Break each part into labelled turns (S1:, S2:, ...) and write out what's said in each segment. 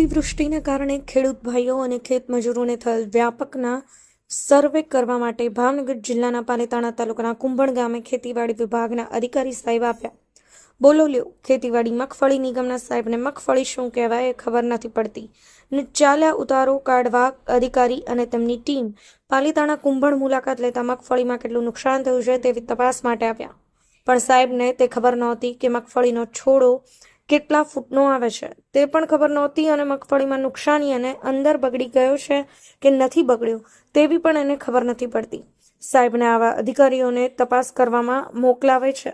S1: અતિવૃષ્ટિને કારણે ખેડૂત ભાઈઓ અને ખેત મજૂરોને થયેલ વ્યાપકના સર્વે કરવા માટે ભાવનગર જિલ્લાના પાલીતાણા તાલુકાના કુંભણ ગામે ખેતીવાડી વિભાગના અધિકારી સાહેબ આપ્યા બોલો લ્યો, ખેતીવાડી મગફળી નિગમના સાહેબને મગફળી શું કહેવાય ખબર નથી પડતી. ને ચાલ્યા ઉતારો કાઢવા અધિકારી અને તેમની ટીમ પાલીતાણા કુંભણ મુલાકાત લેતા મગફળીમાં કેટલું નુકસાન થયું છે તેવી તપાસ માટે આવ્યા. પણ સાહેબને તે ખબર નહોતી કે મગફળીનો છોડો કેટલા ફૂટનો આવે છે? તે પણ ખબર નહોતી અને મગફળીમાં નુકસાની અને અંદર બગડી ગયો છે કે નથી બગડ્યો તેવી પણ એને ખબર નથી પડતી. સાહેબને આવા અધિકારીઓને તપાસ કરવામાં મોકલાવે છે.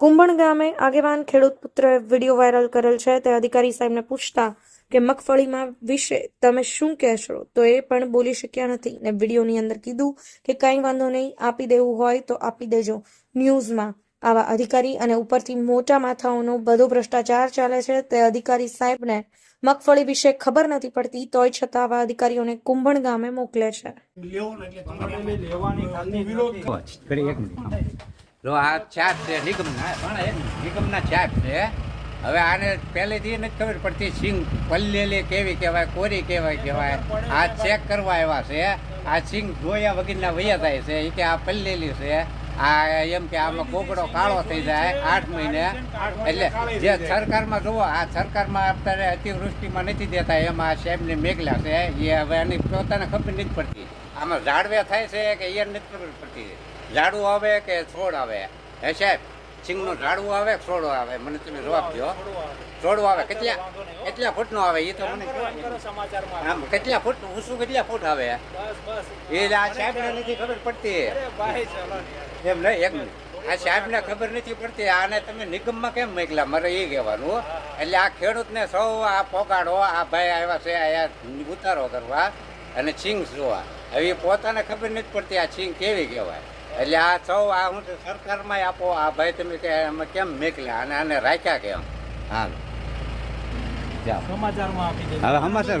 S1: કુંભણ ગામે આગેવાન ખેડૂત પુત્રએ વીડિયો વાયરલ કરેલ છે. તે અધિકારી સાહેબને પૂછતા કે મગફળીમાં વિશે તમે શું કહેશો? તો એ પણ બોલી શક્યા નથી ને વિડીયોની અંદર કીધું કે કંઈ વાંધો નહીં, આપી દેવું હોય તો આપી દેજો ન્યૂઝમાં. આવા અધિકારી અને ઉપરથી મોટા માથાઓનો બધો ભ્રષ્ટાચાર ચાલે છે. તે અધિકારી સાહેબને મગફળી વિશે ખબર નથી પડતી તોય છતાં આવા અધિકારીઓને કુંભણ ગામે મોકલે છે.
S2: આ ચાપ છે નિગમના નિગમના ચાપ છે. હવે આને પહેલેથી નથી ખબર પડતી સિંગ પલ્લેલી કેવી કહેવાય કોરી કેવાય કહેવાય. આ ચેક કરવા આવ્યા છે. આ સિંગ જોયા વગરના વૈયા થાય છે. એ કે આ પલ્લેલી છે. આ એમ કે આમાં કોકડો કાળો થઈ જાય આઠ મહિને. એટલે જે સરકારમાં જુઓ, આ સરકારમાં અત્યારે અતિવૃષ્ટિમાં નથી દેતા, એમાં આ સાહેબને મેઘલા છે. એ હવે એની પોતાને ખબર નથી પડતી. આમાં ઝાડવે થાય છે કે એ નથી ખબર પડતી. ઝાડું આવે કે છોડ આવે? હે સાહેબ? સિંગનું ઝાડવું આવે છોડો આવે. મને તમે જવાબ દો છોડો આવે. કેટલા કેટલા ફૂટનું આવે એ તો મને આમ કેટલા ફૂટ ઊંચું કેટલા ફૂટ આવે? એ આ સાહેબને નથી ખબર પડતી. એમ નહીં એક મિનિટ. આ સાહેબને ખબર નથી પડતી. આને તમે નિગમમાં કેમ મોકલા મારે એ કહેવાનું. એટલે આ ખેડૂતને સૌ આ પોગાડો આ ભાઈ આવ્યા છે આ ઉતારો કરવા અને સિંગ જોવા. હવે પોતાને ખબર નથી પડતી આ સિંગ કેવી કહેવાય. એટલે આ સૌ આ હું તો સરકારમાં આપો આ ભાઈ તમે કે અમે કેમ મેકલ્યા અને આને રાખ્યા કેમ? હાલ. જાઓ.
S3: સમાચારમાં આપી દે
S2: હવે સમાચાર